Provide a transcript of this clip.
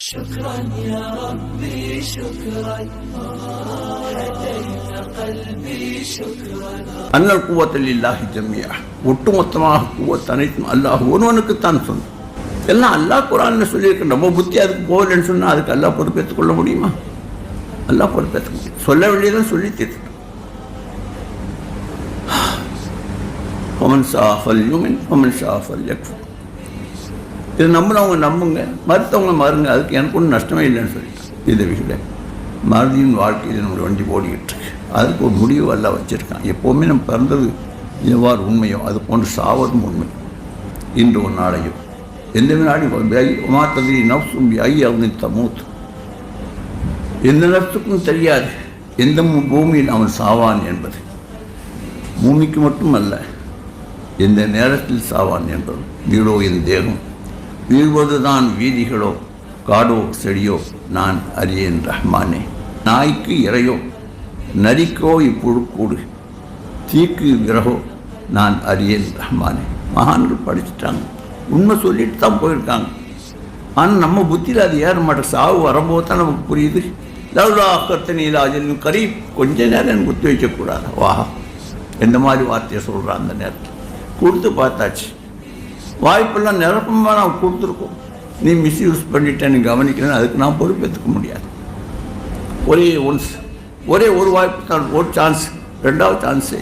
شكرا يا ربي شكرا هديت قلبي شكرا அன்னல் கூவத்தில் இல்லாஹி ஜம்மியா ஒட்டுமொத்தமாக கூவத் அனைத்தும் அல்லாஹ் ஒருவனுக்குத்தான் சொன்னோம் எல்லாம் அல்லாஹ் குரான்ல சொல்லியிருக்க நம்ம புத்தி அதுக்கு போகலன்னு சொன்னா அதுக்கு அல்லாஹ் பொறுப்பேற்றுக் கொள்ள முடியுமா அல்லாஹ் பொறுப்பேற்றுக்க முடியும் சொல்ல வேண்டியதான் சொல்லி தீர்த்துட்டோம் ஒமன் ஷாஃபல் யூமின் ஒமன் ஷாஃபல் யக்ஃபர் இது நம்பினவங்க நம்புங்க மறுத்தவங்க மறுங்க அதுக்கு எனக்கு ஒன்றும் நஷ்டமே இல்லைன்னு சொல்லிட்டான் இதை விட மறுதியின் வாழ்க்கையில் நம்முடைய வண்டி ஓடிக்கிட்டு இருக்கு அதுக்கு ஒரு முடிவு எல்லாம் வச்சுருக்கான் எப்போவுமே நம்ம பிறந்தது எவ்வாறு உண்மையோ அது போன்று சாவதும் உண்மை. இன்று ஒரு நாளையும். எந்த வினாடி மாத்ததி நப்சும் ஐ அவனி தமூத் எந்த நப்சுக்கும் தெரியாது. எந்த பூமியில் அவன் சாவான் என்பது. பூமிக்கு மட்டும் அல்ல எந்த நேரத்தில் சாவான் என்பது வீடோ என் தேகம். வீழ்வதுதான் வீதிகளோ காடோ செடியோ நான் அறியேன் ரஹ்மானே. நாய்க்கு இறையோ நரிக்கோ இப்புழுக்கூடு தீக்கு விறகோ நான் அறியேன் ரஹ்மானே. மகான்கள் படிச்சுட்டாங்க. உண்மை சொல்லிட்டு தான் போயிருக்காங்க. ஆனால் நம்ம புத்தியில் அது ஏற மாட்டேன் சாவு வரும்போது தான் நமக்கு புரியுது. லவ்லா கர்த்தனி லாஜின் கொஞ்ச நேரம் எனக்கு குத்தி வைக்கக்கூடாது. வாஹா எந்த மாதிரி வார்த்தையை சொல்கிறான் அந்த நேரத்தில்? கொடுத்து பார்த்தாச்சு. வாய்ப்பெல்லாம் நிரப்பமாக நான் கொடுத்துருக்கோம். நீ மிஸ்யூஸ் நீ கவனிக்கலன்னு அதுக்கு நான் பொறுப்பேற்றுக்க முடியாது. ஒரே ஒன்ஸ் ஒரே ஒரு வாய்ப்பு தான் ஒரு சான்ஸ் ரெண்டாவது சான்ஸே